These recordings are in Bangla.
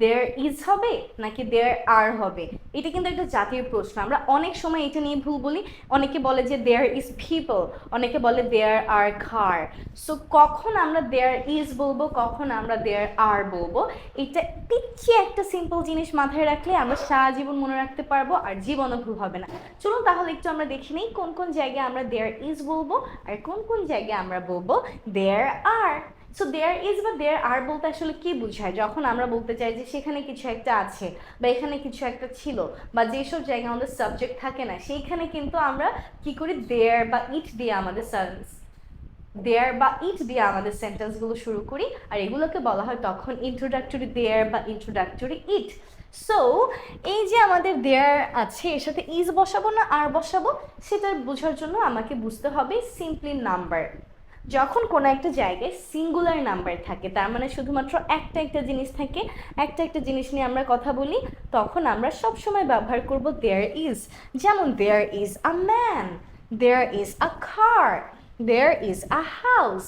দেয়ার ইজ হবে নাকি দেয়ার আর হবে? এটা কিন্তু একটা জাতীয় প্রশ্ন। আমরা অনেক সময় এটা নিয়ে ভুল বলি। অনেকে বলে যে দেয়ার ইজ পিপল অনেকে বলে দেয়ার আর কার সো কখন আমরা দেয়ার ইজ বলব, কখন আমরা দেয়ার আর বলব? এটা পিচ্ছি একটা সিম্পল জিনিস মাথায় রাখলে আমরা সারা জীবন মনে রাখতে পারব আর জীবনও ভুল হবে না। চলুন তাহলে একটু আমরা দেখে নিই কোন কোন জায়গায় আমরা দেয়ার ইজ বলব আর কোন কোন জায়গায় আমরা বলব দেয়ার আর সো দেয়ার ইজ বা দেয়ার আর বলতে আসলে কি বোঝায়? যখন আমরা বলতে চাই যে সেখানে কিছু একটা আছে বা এখানে কিছু একটা ছিল বা যেসব জায়গায় আমাদের সাবজেক্ট থাকে না, সেইখানে কিন্তু আমরা কি করি? দেয়ার বা ইট দিয়ে আমাদের দেয়ার বা ইট দিয়ে আমাদের সেন্টেন্সগুলো শুরু করি। আর এগুলোকে বলা হয় তখন ইন্ট্রোডাক্টরি দেয়ার বা ইন্ট্রোডাক্টরি ইট সো এই যে আমাদের দেয়ার আছে, এর সাথে ইজ বসাবো না, আর বসাবো, সেটা বোঝার জন্য আমাকে বুঝতে হবে সিম্পলি নাম্বার যখন কোনো একটা জায়গায় সিঙ্গুলার নাম্বার থাকে, তার মানে শুধুমাত্র একটা একটা জিনিস থাকে, একটা একটা জিনিস নিয়ে আমরা কথা বলি, তখন আমরা সব সময় ব্যবহার করব দেয়ার ইজ যেমন there is a man there is a car there is a house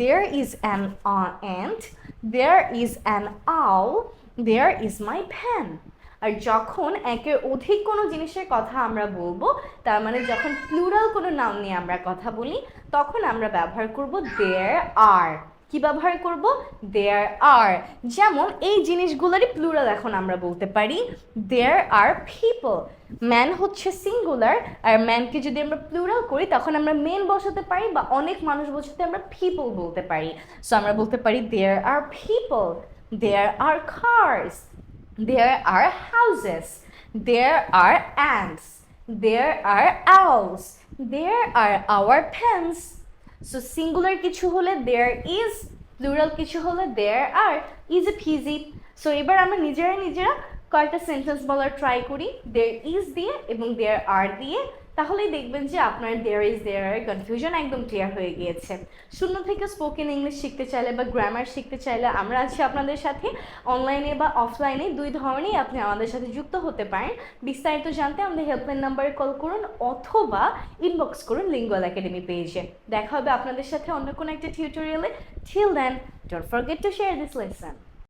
there is an and there is an আউ দেয়ার ইজ মাই ফ্যান আর যখন একের অধিক কোনো জিনিসের কথা আমরা বলব, তার মানে যখন প্লুরাল কোনো নাম নিয়ে আমরা কথা বলি, তখন আমরা ব্যবহার করব দেয়ার আর কি ব্যবহার করব? দেয়ার আর যেমন এই জিনিসগুলোরই প্লুরাল এখন আমরা বলতে পারি। দেয়ার আর পিপল ম্যান হচ্ছে সিঙ্গুলার আর ম্যানকে যদি আমরা প্লুরাল করি, তখন আমরা মেন বসাতে পারি বা অনেক মানুষ বসাতে আমরা পিপল বলতে পারি। সো আমরা বলতে পারি there are people there are cars There are houses. There are ants. There are owls. There are our pens. So singular কিছু হলে there is, plural কিছু হলে there are, easy peasy. So এবার আমরা নিজেরা নিজেরা কয়েকটা সেন্টেন্স বলার ট্রাই করি there is দিয়ে এবং there are দিয়ে তাহলেই দেখবেন যে আপনার দেয়ার ইজ দেয়ার কনফিউশন একদম ক্লিয়ার হয়ে গিয়েছে। শূন্য থেকে স্পোকেন ইংলিশ শিখতে চাইলে বা গ্রামার শিখতে চাইলে আমরা আছি আপনাদের সাথে। অনলাইনে বা অফলাইনে দুই ধরনেই আপনি আমাদের সাথে যুক্ত হতে পারেন। বিস্তারিত জানতে আমাদের হেল্পলাইন নাম্বারে কল করুন অথবা ইনবক্স করুন লিঙ্গল একাডেমি পেজে দেখা হবে আপনাদের সাথে অন্য কোনো একটা টিউটোরিয়ালে till then don't forget to share this lesson